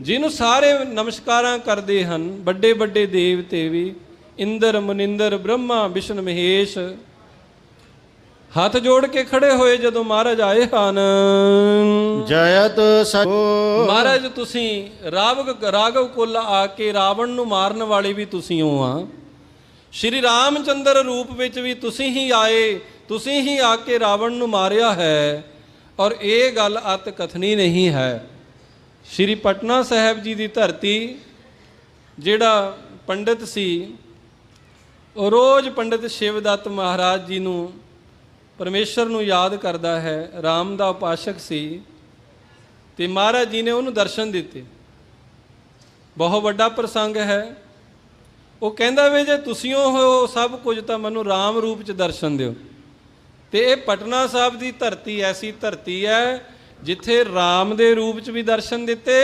ਜਿਹਨੂੰ ਸਾਰੇ ਨਮਸਕਾਰਾਂ ਕਰਦੇ ਹਨ ਵੱਡੇ ਵੱਡੇ ਦੇਵਤੇ ਵੀ ਇੰਦਰ ਮਨਿੰਦਰ ਬ੍ਰਹਮਾ ਵਿਸ਼ਨ ਮਹੇਸ਼ ਹੱਥ ਜੋੜ ਕੇ ਖੜੇ ਹੋਏ ਜਦੋਂ ਮਹਾਰਾਜ ਆਏ ਹਨ। ਜਯਤ ਸੋ ਮਹਾਰਾਜ ਤੁਸੀਂ ਰਾਵਗ ਰਾਗਵ ਕੁਲ ਆ ਕੇ ਰਾਵਣ ਨੂੰ ਮਾਰਨ ਵਾਲੇ ਵੀ ਤੁਸੀਂ ਹੋ ਆ। ਸ਼੍ਰੀ ਰਾਮਚੰਦਰ ਰੂਪ ਵਿੱਚ ਵੀ ਤੁਸੀਂ ਹੀ ਆਏ ਤੁਸੀਂ ਹੀ ਆ ਕੇ ਰਾਵਣ ਨੂੰ ਮਾਰਿਆ ਹੈ। ਔਰ ਇਹ ਗੱਲ ਅਤ ਕਥਨੀ ਨਹੀਂ ਹੈ। ਸ਼੍ਰੀ ਪਟਨਾ ਸਾਹਿਬ ਜੀ ਦੀ ਧਰਤੀ, ਜਿਹੜਾ ਪੰਡਿਤ ਸੀ, ਉਹ ਰੋਜ਼ ਪੰਡਿਤ ਸ਼ਿਵਦੱਤ ਮਹਾਰਾਜ ਜੀ ਨੂੰ ਪਰਮੇਸ਼ਰ ਨੂੰ ਯਾਦ ਕਰਦਾ ਹੈ RAM ਦਾ ਉਪਾਸ਼ਕ ਸੀ ਤੇ ਮਹਾਰਾਜ ਜੀ ਨੇ ਉਹਨੂੰ ਦਰਸ਼ਨ ਦਿੱਤੇ। ਬਹੁਤ ਵੱਡਾ ਪ੍ਰਸੰਗ ਹੈ। ਉਹ ਕਹਿੰਦਾ ਵੇ, ਜੇ ਤੁਸੀਂ ਹੋ ਸਭ ਕੁਝ ਤਾਂ ਮੈਨੂੰ RAM ਰੂਪ ਚ ਦਰਸ਼ਨ ਦਿਓ। ਤੇ ਇਹ ਪਟਨਾ ਸਾਹਿਬ ਦੀ ਧਰਤੀ ਐਸੀ ਧਰਤੀ ਹੈ ਜਿੱਥੇ RAM ਦੇ ਰੂਪ ਚ ਵੀ ਦਰਸ਼ਨ ਦਿੱਤੇ